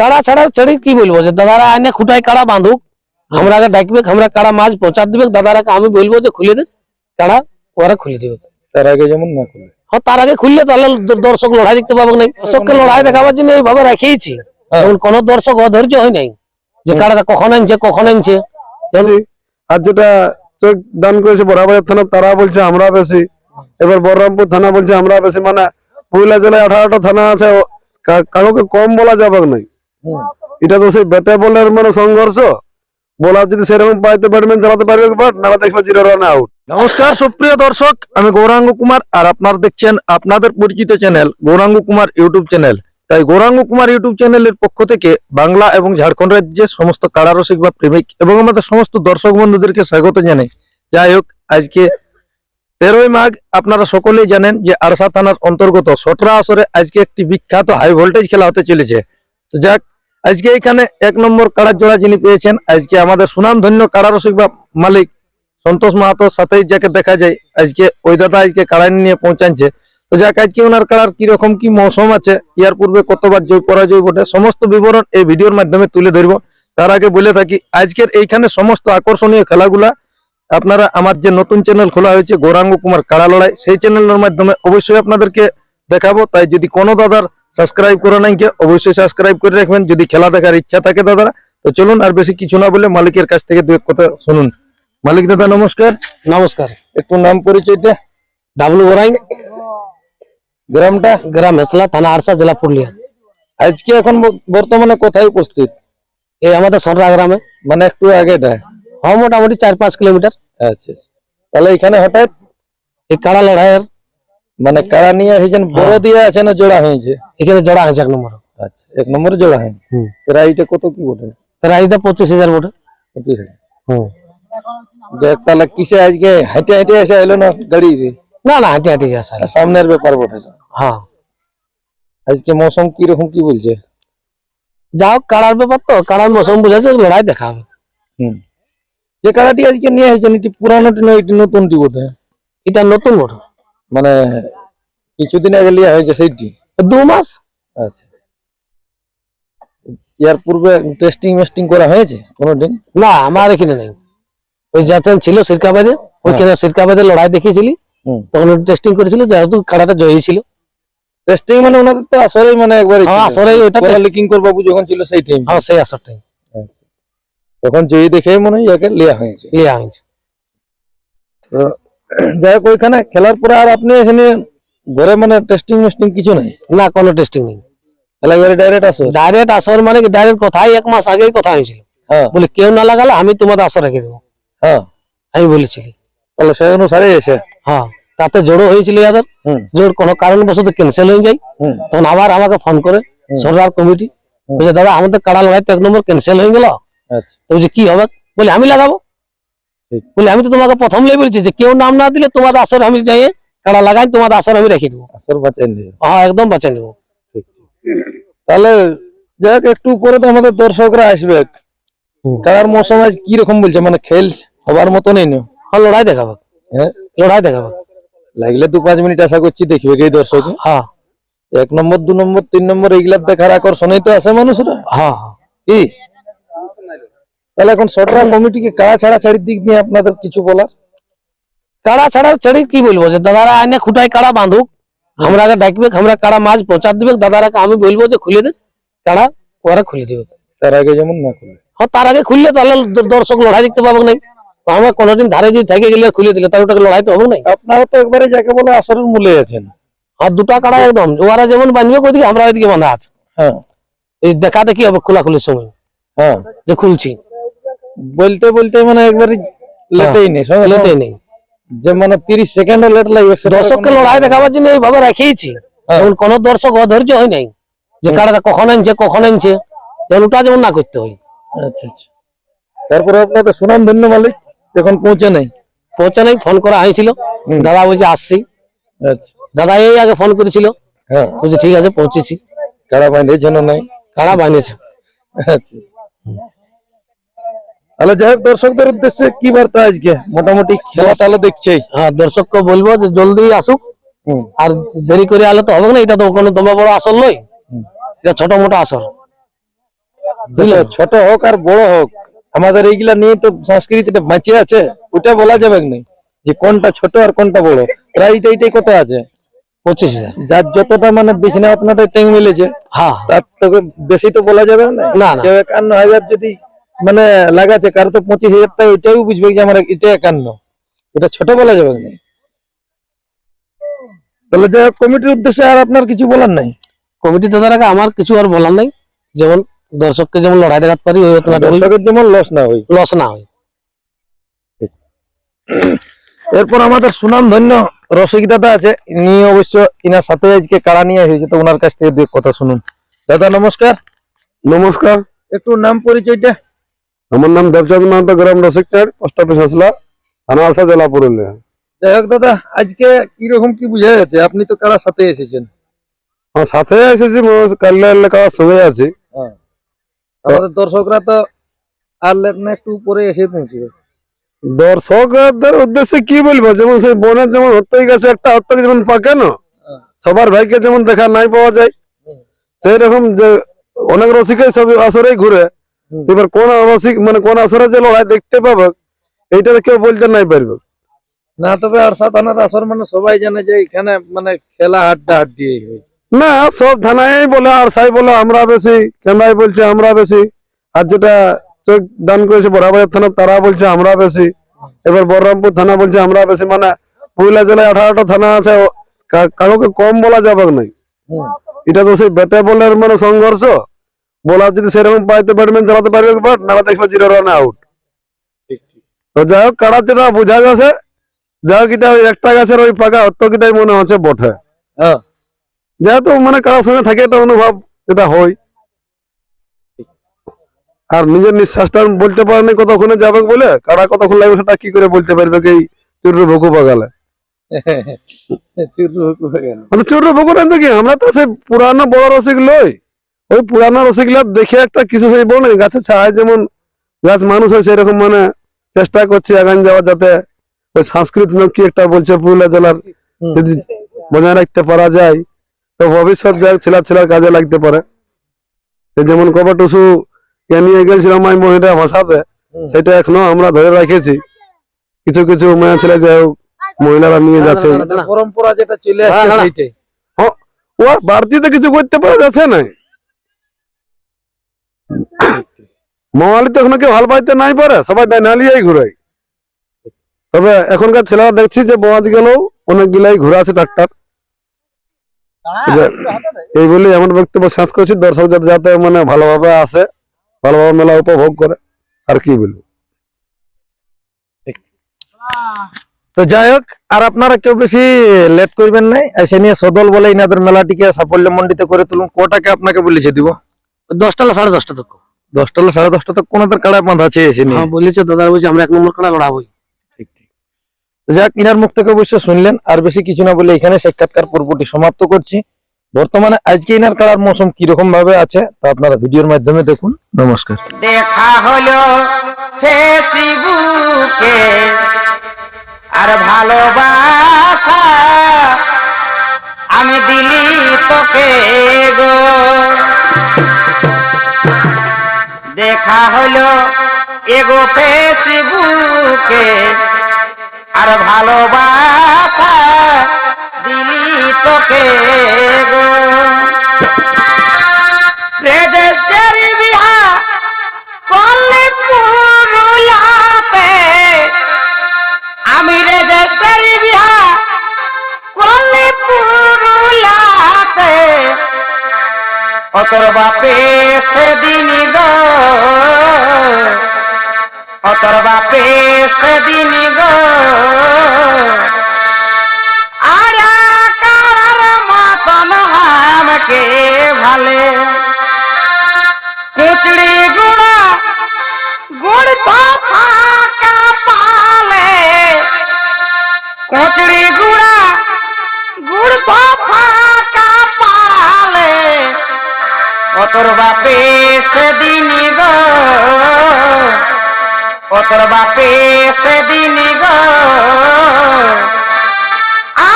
কাড়া ছাড়া ছেড়ে কি বলব যে দাদারা আনে খুঁটায় কাড়া বাঁধুক? আমরা আগে ডাকবে আমরা কাড়া মাছ পৌঁছা দিবে দাদারাকে আমি বলব যে খুলে দে কাড়া ওরা খুলে দিবে। তার আগে যেমন না করলে হ্যাঁ তার আগে খুললে তাহলে দর্শক লড়াই দেখতে পাবো না দর্শককে লড়াই দেখাবার জন্য এইভাবে রাখিয়েছি। হ্যাঁ। এখন কোন দর্শক অধৈর্য হয় নাই। যে কাড়াটা কখন আনছে কখন আনছে। আর যেটা দান করেছে বরাবরের থানা তারা বলছে আমরা বেশি। এবার বলরামপুর থানা বলছে আমরা বেশি। মানে পুরুলিয়া জেলায় আঠারোটা থানা আছে ও কা- কাউকে কম বলা যাবে নাই। এটা তো সেই ব্যাটে বলের মানে সংঘর্ষ। বলার যদি সেরকম পাইতে ব্যাটম্যান চালাতে পারবে বাট না দেখবে জিরো রান আউট নমস্কার সুপ্রিয় দর্শক আমি গৌরাঙ্গ কুমার আর আপনারা দেখছেন আপনাদের পরিচিত channel Gauranga Kumar YouTube channel তাই গৌরাঙ্গ কুমার ইউটিউব চ্যানেলের পক্ষ থেকে বাংলা এবং ঝাড়খণ্ড রাজ্যের সমস্ত কারারসিক বা প্রেমিক এবং আমাদের সমস্ত দর্শক বন্ধুদেরকে স্বাগত জানাই। যাই হোক আজকে তেরোই মাঘ আপনারা সকলেই জানেন যে আরসা থানার অন্তর্গত সটরা আসরে আজকে একটি বিখ্যাত হাই ভোল্টেজ খেলা হতে চলেছে। তো যাক আজকে এখানে এক নম্বর কাড়ার জোড়া যিনি পেয়েছেন, আজকে আমাদের সুনামধন্য কারারসিক বা মালিক সন্তোষ মাহাতোর সাথেই যাকে দেখা যায়, আজকে ওই দাদা আজকে কাড়াই নিয়ে পৌঁছাচ্ছে। তো যাক, আজকে ওনার কাড়ার কীরকম কি মৌসুম আছে, ইয়ার পূর্বে কতবার জয়, পরাজয় বটে সমস্ত বিবরণ এই ভিডিওর মাধ্যমে তুলে ধরবো। তার আগে বলে থাকি, আজকের এইখানে সমস্ত আকর্ষণীয় খেলাগুলা আপনারা আমার যে নতুন চ্যানেল খোলা হয়েছে, গৌরাঙ্গ কুমার কাড়া লড়াই, সেই চ্যানেলের মাধ্যমে অবশ্যই আপনাদেরকে দেখাবো। তাই যদি কোনো দাদার সাবস্ক্রাইব করে নাই কে অবশ্যই সাবস্ক্রাইব করে রাখবেন। যদি খেলা দেখার ইচ্ছা থাকে দাদারা তো চলুন আর বেশি কিছু না বলে মালিকের কাছ থেকে দু এক কথা শুনুন। মালিক দাদা নমস্কার। নমস্কার। একটু নাম পরিচয়টা। ডাবলু গোরাই গ্রামটা? গ্রাম হেসলা থানা আরসা জেলা পুরুলিয়া। আজকে এখন ব- বর্তমানে কোথায় উপস্থিত? এই আমাদের সররা গ্রামে। মানে একটু আগেটা? হ্যাঁ মোটামুটি চার পাঁচ কিলোমিটার। আচ্ছা। তাহলে এখানে হঠাৎ? এই কাড়া লড়াইয়ের মানে কারা নিয়ে এসেছেন বড় দিয়ে আছে না জোড়া হয়েছে? এখানে জোড়া হয়েছে এক নম্বর। আচ্ছা এক নম্বরে জোড়া হয়নি হুম। প্রাইটা কত কি বটে? প্রাইসটা পঁচিশ হাজার বটে। পঁচিশ হাজার। হুম। দেখ তাহলে কিসে আজকে হাইটে হাইটে এসে এলো না গাড়ি না না হাঁটি হাঁটি আসা সামনের ব্যাপার বটে তো। হ্যাঁ। আজকে মৌসুম কীরকম কি বলছে? যাও কাড়ার ব্যাপার তো কাড়ার মৌসুম বুঝেছে লড়াই দেখা হবে। হুম। যে কারাটি আজকে নিয়ে এসেছেন এটি পুরানোটি নয় এটি নতুনটি বটে। এটা নতুন বটে। মানে কিছুদিন আগে লিয়া হয়েছে সেইটি। দু মাস? আচ্ছা। ইয়ার পূর্বে টেস্টিং মেস্টিং করা হয়েছে কোনোদিন? না আমার এখানে নেই। ওই যাতে ছিল সিরকাবাদে ওইখানে সিরকাবাদে লড়াই দেখিয়েছিলি? তখন টেস্টিং করেছিল যেহেতু কাড়াটা জয়ী ছিল। টেস্টিং মানে ওনাদের তো আসলেই মানে একবার হ্যাঁ, আসরেই ওইটা test- কিঙ্কর বাবু যখন ছিল সেই টাইম হ্যাঁ সেই আসরটাই তখন যেই দেখে মনে হয় ইয়াকে লিয়া হয়েছে। লিয়া হয়েছে। তো যাই হোক ওইখানে খেলার পরে আর আপনি এখানে ঘরে মানে টেস্টিং মেস্টিং কিছু নাই? না কোনো টেস্টিং নেই। খেলা ঘরে ডাইরেক্ট আসো। ডাইরেক্ট আসর মানে কি ডাইরেক্ট কথাই এক মাস আগেই কথা হয়েছিল। হ্যাঁ। বলে কেউ না লাগালে আমি তোমাদের আসর রেখে দেবো। হ্যাঁ। আমি বলেছিলি তাহলে সেই অনুসারে এসে। হ্যাঁ তাতে জোড়ো হয়েছিল ইয়াদের জোর কোনো কারণবশত ক্যান্সেল হয়ে যায়। তখন আবার আমাকে ফোন করে। সরকার কমিটি বলছে দাদা আমাদের কাড়া লড়াই তো এক নম্বর ক্যান্সেল হয়ে গেল। আচ্ছা। তো বলছে কি হবে? বলে আমি লাগাবো। বলে আমি তো তোমাকে প্রথম লেগে বলছি যে কেউ নাম না দিলে তোমার আসর আমি যাই কাড়া লাগাই তোমার আসর আমি রেখে দেবো। আসর বাঁচাই হ্যাঁ একদম বাঁচিয়ে নেব তাহলে যাই হোক একটু পরে তো আমাদের দর্শকরা আসবে। খেলার মৌসুম আজ কি রকম বলছে? মানে খেল হবার মতনই না হ্যাঁ লড়াই দেখাবো। হ্যাঁ? লড়াই দেখাবো। লাগলে দু পাঁচ মিনিট আশা করছি দেখবে এই দর্শক। হ্যাঁ। এক নম্বর দু নম্বর তিন নম্বর এইগুলার দেখার আকর্ষণই তো আছে মানুষরা। হ্যাঁ হ্যাঁ। কি? তাহলে এখন সরকার কমিটিকে কাড়া ছাড়া ছাড়ির দিক নিয়ে আপনাদের কিছু বলার? কাড়া ছাড়া ছেড়ে কি বলব? যে দাদারা এনে খুঁটায় কাড়া বাঁধুক আমরা আগে ডাকবে আমরা কাড়া মাছ পৌঁছা দিবে দাদারাকে আমি বলব যে খুলে দে কাড়া ওরা খুলে দিবে। তার আগে যেমন না করে হ্যাঁ তার আগে খুললে তাহলে দর্শক লড়াই দেখতে পাবো নাই। আমরা কোনোদিন ধারে যদি থেকে গেলে খুলে দিলে তাহলে ওটাকে লড়াই তো হবে নাই। আপনারা তো একবারে যাকে বলে আসরের মূলে আছেন। আর দুটা কাড়া একদম। ওরা যেমন বাঁধবে ওইদিকে আমরা ওইদিকে বাঁধা আছে। হ্যাঁ। এই দেখা দেখি হবে খোলাখুলির সময়। হ্যাঁ। যে খুলছি। বলতে বলতে মানে একবারে লেটেই নেই লেটেই নেই। যে মানে তিরিশ সেকেন্ড লেট লাগবে সেটা দর্শককে লড়াই দেখাবার জন্য এইভাবে রাখিয়েছি হ্যাঁ। এখন কোন দর্শক অধৈর্য হয় নাই। যে কাড়াটা কখন আনছে কখন আনছে ওটা যেমন না করতে হয়। আচ্ছা আচ্ছা। তারপরে আপনাদের সুনাম ধন্য মালিক যখন পৌঁছে নাই। পৌঁছে নাই ফোন করা হয়েছিল। দাদা বলছে আসছি। আচ্ছা। দাদা এই আগে ফোন করেছিল। হ্যাঁ। বলছে ঠিক আছে পৌঁছেছি। কারা বাইরে যেন নাই। কাড়া বানিয়েছে? আচ্ছা। তাহলে যাই হোক দর্শকদের উদ্দেশ্যে কি বার্তা আজকে? মোটামুটি খেলা তাহলে দেখছেই। হ্যাঁ দর্শককে বলব যে জলদি আসুক। আর দেরি করে আলে তো হবে না এটা তো কোনো দমে বড় আসর নয়। এটা ছোট মোটো আসর দেখো, ছোট হোক আর বড় হোক আমাদের এইগুলা নিয়ে তো সংস্কৃতিটা বাঁচে আছে ওটা বলা যাবে না। যে কোনটা ছোট আর কোনটা বড়। প্রাইস এইটাই কত আছে। পঁচিশ হাজার। যার যতটা মানে বিছনা আপনারটা ট্যাং মিলেছে হ্যাঁ। তার থেকে বেশি তো বলা যাবে না। না, না। একান্ন হাজার যদি মানে লাগাচ্ছে কারও তো পঁচিশ হাজার টাকা ওইটাও বুঝবে যে আমার এটা একান্ন। এটা ছোট বলা যাবে না তাহলে যাই হোক, কমিটির উদ্দেশ্যে আর আপনার কিছু বলার নাই? কমিটি দাদারাকে আমার কিছু আর বলার নাই। যেমন দর্শককে যেমন লড়াই দেখাতে পারি ওই দর্শকের যেমন লস না হয়। লস না হয়। এরপর আমাদের সুনাম ধন্য রসিক দাদা আছে। ইনি অবশ্য ইনার সাথে আজকে কাড়া নিয়ে হয়েছে তো ওনার কাছ থেকে দু কথা শুনুন। দাদা নমস্কার। নমস্কার। একটু নাম পরিচয়টা? আমার নাম দেবচাঁদ মাহাতো গ্রাম রসিকটার পোস্ট অফিস আসলা থানা আসা জেলা পুরুলিয়া। যাই হোক দাদা আজকে কীরকম কি বুঝা যাচ্ছে? আপনি তো কারার সাথে এসেছেন? আমার সাথে এসেছি কাল্লা এলাকার সঙ্গে আছি। হ্যাঁ। আমাদের দর্শকরা তো আর লেট না একটু উপরে এসে পৌঁছবে। দর্শকদের উদ্দেশ্যে কি বলব? যেমন সেই বনের যেমন হত্যই গেছে একটা হত্যক যেমন পাকে না? হ্যাঁ। সবার ভাইকে যেমন দেখা নাই পাওয়া যায় সেই রকম যে অনেক রসিকে সব আসরেই ঘুরে। এবার কোন রসিক মানে কোন আসরে যে লড়াই দেখতে পাবে এইটা কেউ বলতে নাই পারবে। না তবে আর সাধারণ আসর মানে সবাই জানে যে এখানে মানে খেলা হাড্ডা হাড্ডি হয়। না সব থানায় বলে আর সাই বলে আমরা বেশি কেন্দ্রাই বলছে আমরা বেশি। আর যেটা চোখ দান করেছে বরাবাজার থানা তারা বলছে আমরা বেশি। এবার বলরামপুর থানা বলছে আমরা বেশি। মানে পুরুলিয়া জেলায় আঠারোটা থানা আছে ও কা- কাউকে কম বলা যাবে নাই। এটা তো সেই ব্যাটে বলের মানে সংঘর্ষ। বলার যদি সেরকম পাইতে ব্যাটম্যান চালাতে পারবে বাট না দেখবে জিরো রান আউট তো যাই হোক কারা যেটা বোঝা যাচ্ছে যাই হোক এটা একটা গাছের ওই পাকা অত্যকিটাই মনে হচ্ছে বটে। হ্যাঁ। যেহেতু মানে কারোর সঙ্গে থাকে একটা অনুভব যেটা হয়। আর নিজের নিঃশ্বাসটা বলতে পারে না কতক্ষণে যাবে বলে কারা কতক্ষণ লাগবে সেটা কি করে বলতে পারবে কি এই চুরু ভুকু বাগালে চুরু হয়ে গেল মানে চুরু ভুকু কি আমরা তো সেই পুরানো বড় রসিক লই। ওই পুরানো রসিকগুলা দেখে একটা কিছু সেই বলে গাছের ছায় যেমন গাছ মানুষ হয় সেরকম মানে চেষ্টা করছি আগান যাওয়া যাতে ওই সাংস্কৃতিক কি একটা বলছে পুরুলিয়া জেলার যদি বজায় রাখতে পারা যায় তো ভবিষ্যৎ যায় ছেলা ছেলার কাজে লাগতে পারে যেমন কবে টুসু কে নিয়ে গেছিলাম আমি মহিলা ভাষাতে। সেটা এখনও আমরা ধরে রেখেছি কিছু কিছু মেয়ে ছেলে যাই হোক মহিলারা নিয়ে যাচ্ছে মানে পরম্পরা যেটা চলে হ্যাঁ, আসছে হ্যাঁ। সেইটাই বাড়তিতে কিছু করতে পারা যাচ্ছে না মোবাইল তো এখনও কেউ হাল পাইতে নাই পারে সবাই নালিয়াই ঘুরাই তবে এখনকার ছেলেরা দেখছি যে বোয়াদ গেলেও অনেকগুলাই ঘুরে আছে ট্রাক্টর এই বলে এমন বক্তব্য শেষ করছি দর্শক যাতে যাতে মানে ভালোভাবে আসে ভালোভাবে মেলা উপভোগ করে আর কি বলব। তো যাই হোক আর আপনারা কেউ বেশি লেট করবেন নাই সে নিয়ে সদল বলে ইনাদের মেলাটিকে সাফল্য মন্ডিত করে তুলুন। কোটাকে আপনাকে বলেছে দিব। দশটা সাড়ে দশটা তক। সাড়ে দশটা কাড়া বাঁধা আছে এসে হ্যাঁ বলেছে দাদা বলছে আমরা এক নম্বর কাড়া লড়াবই। ঠিক ঠিক। যাক ইনার মুখ থেকে অবশ্য শুনলেন আর বেশি কিছু না বলে এখানে সাক্ষাৎকার পর্বটি সমাপ্ত করছি। বর্তমানে আজকে ইনার মৌসুম কীরকম ভাবে আছে তা আপনারা ভিডিওর মাধ্যমে দেখুন। নমস্কার। দেখা হলো ফেসবুকে আর ভালোবাসা আমি দিলি তোকে গো। দেখা হলো এগো ফেসবুকে। আর ভালোবাসা দিলি তোকে গো। রেজিস্টারি বিহা করলে পুরুলাতে বিহা বাপে সেদিন অতর বাপে সেদিন গো। আর কার মতন আমাকে ভালে। কুচড়ি গুড়া, গুড় তো ফাঁকা পালে। কুচড়ি গুড়া, গুড় তো ফাঁকা পালে। অতর বাপে সেদিন গো। ও তোর বাপে সেদিন গো